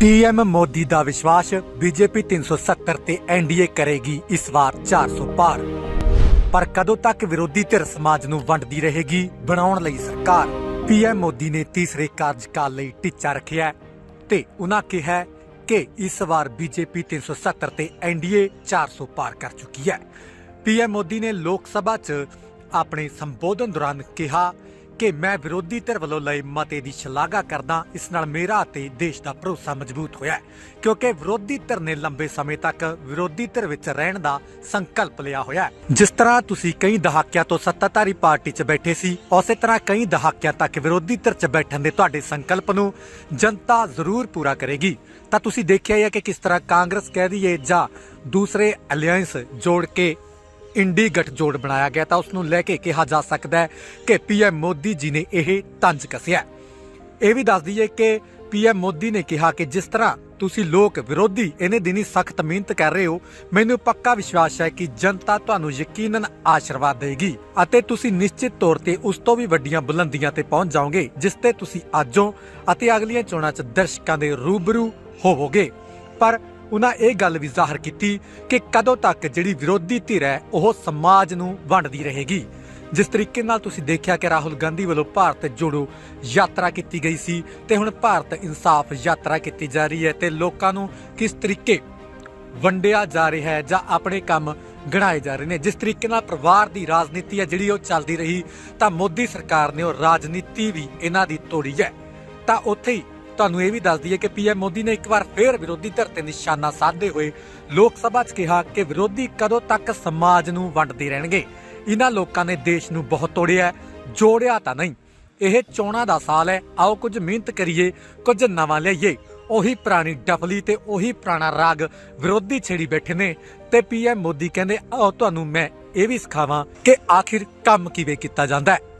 PM Modi ਦਾ ਵਿਸ਼ਵਾਸ BJP 370 ਤੇ NDA ਕਰੇਗੀ ਇਸ ਵਾਰ 400 ਪਾਰ। ਪਰ ਕਦੋਂ ਤੱਕ ਵਿਰੋਧੀ ਧਿਰ ਸਮਾਜ ਨੂੰ ਵੰਡਦੀ ਰਹੇਗੀ ਬਣਾਉਣ ਲਈ ਸਰਕਾਰ? ਪੀਐਮ ਮੋਦੀ ਨੇ ਤੀਸਰੇ ਕਾਰਜਕਾਲ ਲਈ ਟੀਚਾ ਰੱਖਿਆ ਤੇ ਉਹਨਾਂ ਕਿਹਾ ਹੈ ਕਿ ਇਸ ਵਾਰ ਬੀਜੇਪੀ 370 ਤੇ ਐਨਡੀਏ 400 ਪਾਰ ਕਰ ਚੁੱਕੀ ਹੈ। ਪੀਐਮ ਮੋਦੀ ਨੇ ਲੋਕ ਸਭਾ 'ਚ ਆਪਣੇ ਸੰਬੋਧਨ ਦੌਰਾਨ ਕਿਹਾ ਕਿ ਮੈਂ ਵਿਰੋਧੀ ਧਿਰ ਵੱਲੋਂ ਲਏ ਮਤੇ ਦੀ ਸ਼ਲਾਘਾ ਕਰਦਾ ਇਸ ਨਾਲ ਮੇਰਾ ਅਤੇ ਦੇਸ਼ ਦਾ ਭਰੋਸਾ ਮਜ਼ਬੂਤ ਹੋਇਆ ਕਿਉਂਕਿ ਵਿਰੋਧੀ ਧਿਰ ਨੇ ਲੰਬੇ ਸਮੇਂ ਤੱਕ ਵਿਰੋਧੀ ਧਿਰ ਵਿੱਚ ਰਹਿਣ ਦਾ ਸੰਕਲਪ ਲਿਆ ਹੋਇਆ ਜਿਸ ਤਰ੍ਹਾਂ ਤੁਸੀਂ ਕਈ ਦਹਾਕਿਆਂ ਤੋਂ ਸੱਤਾਧਾਰੀ ਪਾਰਟੀ 'ਚ ਬੈਠੇ ਸੀ, ਉਸੇ ਤਰ੍ਹਾਂ ਕਈ ਦਹਾਕਿਆਂ ਤੱਕ ਵਿਰੋਧੀ ਧਿਰ 'ਚ ਬੈਠਣ ਦੇ ਤੁਹਾਡੇ ਸੰਕਲਪ ਨੂੰ ਜਨਤਾ ਜ਼ਰੂਰ ਪੂਰਾ ਕਰੇਗੀ। ਤਾਂ ਤੁਸੀਂ ਦੇਖਿਆ ਹੈ ਕਿ ਕਿਸ ਤਰ੍ਹਾਂ ਕਾਂਗਰਸ ਕਹਿ ਦਈਏ ਜਾਂ ਦੂਸਰੇ ਅਲਾਈਅੰਸ ਜੋੜ ਕੇ ਇੰਡੀ ਗੱਠਜੋੜ ਬਣਾਇਆ ਗਿਆ ਤਾਂ ਉਸ ਨੂੰ ਲੈ ਕੇ ਕਿਹਾ ਜਾ ਸਕਦਾ ਹੈ ਕਿ ਪੀਐਮ ਮੋਦੀ ਜੀ ਨੇ ਇਹ ਤੰਜ ਕੱਸਿਆ ਇਹ ਵੀ ਦੱਸ ਦਈਏ ਕਿ ਪੀਐਮ ਮੋਦੀ ਨੇ ਕਿਹਾ ਕਿ ਜਿਸ ਤਰ੍ਹਾਂ ਤੁਸੀਂ ਲੋਕ ਵਿਰੋਧੀ ਇਹਨੇ ਦਿਨੀ ਸਖਤ ਮਿਹਨਤ ਕਰ ਰਹੇ ਹੋ, ਮੈਨੂੰ ਪੱਕਾ ਵਿਸ਼ਵਾਸ ਹੈ ਕਿ ਜਨਤਾ ਤੁਹਾਨੂੰ ਯਕੀਨਨ ਆਸ਼ੀਰਵਾਦ ਦੇਗੀ ਅਤੇ ਤੁਸੀਂ ਨਿਸ਼ਚਿਤ ਤੌਰ ਤੇ ਉਸ ਤੋਂ ਵੀ ਵੱਡੀਆਂ ਬੁਲੰਦੀਆਂ ਤੇ ਪਹੁੰਚ ਜਾਓਗੇ, ਜਿਸ ਤੇ ਤੁਸੀਂ ਅੱਜੋਂ ਅਤੇ ਅਗਲੀਆਂ ਚੋਣਾਂ 'ਚ ਦਰਸ਼ਕਾਂ ਦੇ ਰੂਬਰੂ ਹੋਵੋਗੇ। ਪਰ ਉਹਨਾਂ ਇਹ ਗੱਲ ਵੀ ਜ਼ਾਹਰ ਕੀਤੀ ਕਿ ਕਦੋਂ ਤੱਕ ਜਿਹੜੀ ਵਿਰੋਧੀ ਧਿਰ ਹੈ, ਉਹ ਸਮਾਜ ਨੂੰ ਵੰਡਦੀ ਰਹੇਗੀ। ਜਿਸ ਤਰੀਕੇ ਨਾਲ ਤੁਸੀਂ ਦੇਖਿਆ ਕਿ ਰਾਹੁਲ ਗਾਂਧੀ ਵੱਲੋਂ ਭਾਰਤ ਜੋੜੋ ਯਾਤਰਾ ਕੀਤੀ ਗਈ ਸੀ ਤੇ ਹੁਣ ਭਾਰਤ ਇਨਸਾਫ ਯਾਤਰਾ ਕੀਤੀ ਜਾ ਰਹੀ ਹੈ ਤੇ ਲੋਕਾਂ ਨੂੰ ਕਿਸ ਤਰੀਕੇ ਵੰਡਿਆ ਜਾ ਰਿਹਾ ਹੈ ਜਾਂ ਆਪਣੇ ਕੰਮ ਗਣਾਏ ਜਾ ਰਹੇ ਨੇ, ਜਿਸ ਤਰੀਕੇ ਨਾਲ ਪਰਿਵਾਰ ਦੀ ਰਾਜਨੀਤੀ ਹੈ ਜਿਹੜੀ ਉਹ ਚੱਲਦੀ ਰਹੀ, ਤਾਂ ਮੋਦੀ ਸਰਕਾਰ ਨੇ ਉਹ ਰਾਜਨੀਤੀ ਵੀ ਇਹਨਾਂ ਦੀ ਤੋੜੀ ਹੈ। ਤਾਂ ਉੱਥੇ ਹੀ ਤੁਹਾਨੂੰ ਇਹ ਵੀ ਦੱਸ ਦਈਏ ਕਿ ਪੀਐਮ ਮੋਦੀ ਨੇ ਇੱਕ ਵਾਰ ਫੇਰ ਵਿਰੋਧੀ ਧਿਰ ਤੇ ਨਿਸ਼ਾਨਾ ਸਾਧਦੇ ਹੋਏ ਲੋਕ ਸਭਾ 'ਚ ਕਿਹਾ ਕਿ ਵਿਰੋਧੀ ਕਦੋਂ ਤੱਕ ਸਮਾਜ ਨੂੰ ਵੰਡਦੇ ਰਹਿਣਗੇ। ਇਹਨਾਂ ਲੋਕਾਂ ਨੇ ਦੇਸ਼ ਨੂੰ ਬਹੁਤ ਤੋੜਿਆ ਹੈ, ਜੋੜਿਆ ਤਾਂ ਨਹੀਂ। ਇਹ ਚੋਣਾਂ ਦਾ ਸਾਲ ਹੈ ਆਓ ਕੁਝ ਮਿਹਨਤ ਕਰੀਏ ਕੁਝ ਨਵਾਂ ਲਿਆਈਏ ਉਹੀ ਪੁਰਾਣੀ ਡਫਲੀ ਤੇ ਉਹੀ ਪੁਰਾਣਾ ਰਾਗ ਵਿਰੋਧੀ ਛੇੜੀ ਬੈਠੇ ਨੇ ਤੇ ਪੀਐਮ ਮੋਦੀ ਕਹਿੰਦੇ ਆਓ ਤੁਹਾਨੂੰ ਮੈਂ ਇਹ ਵੀ ਸਿਖਾਵਾਂ ਕਿ ਆਖਿਰ ਕੰਮ ਕਿਵੇਂ ਕੀਤਾ ਜਾਂਦਾ ਹੈ।